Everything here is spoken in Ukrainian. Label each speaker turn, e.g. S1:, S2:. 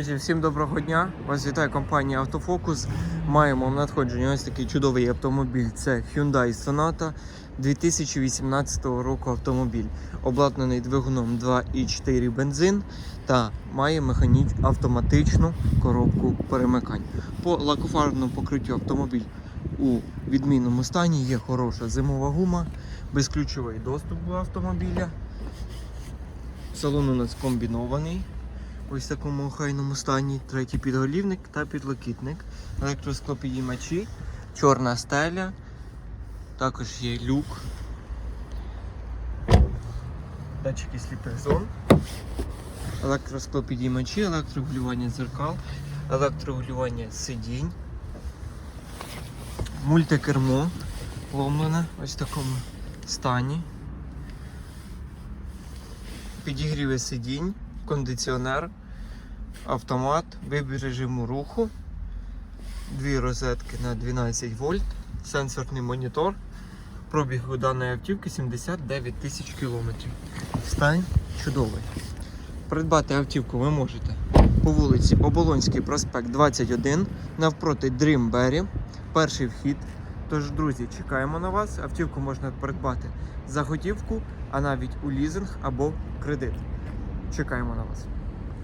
S1: Друзі, всім доброго дня! Вас вітає компанія Автофокус. Маємо в надходженні ось такий чудовий автомобіль. Це Hyundai Sonata 2018 року автомобіль. Обладнаний двигуном 2,4 бензин та має механіч автоматичну коробку перемикань. По лакофарбному покриттю автомобіль у відмінному стані є хороша зимова гума, безключовий доступ до автомобіля. Салон у нас комбінований. Ось в такому охайному стані. Третій підголівник та підлокітник. Електросклопідіймачі, чорна стеля. Також є люк. Датчики сліпих зон. Електросклопідіймачі, електрорегулювання дзеркал, електрорегулювання сидінь. Мультикермо ломлене ось в такому стані. Підігріви сидінь, кондиціонер, автомат, вибір режиму руху, дві розетки на 12 вольт, сенсорний монітор. Пробіг у даної автівки 79 тисяч кілометрів. Стань чудовий. Придбати автівку ви можете по вулиці Оболонський проспект 21 навпроти Дрімбері. Перший вхід. Тож, друзі, чекаємо на вас. Автівку можна придбати за готівку, а навіть у лізинг або кредит. Чекаємо на вас.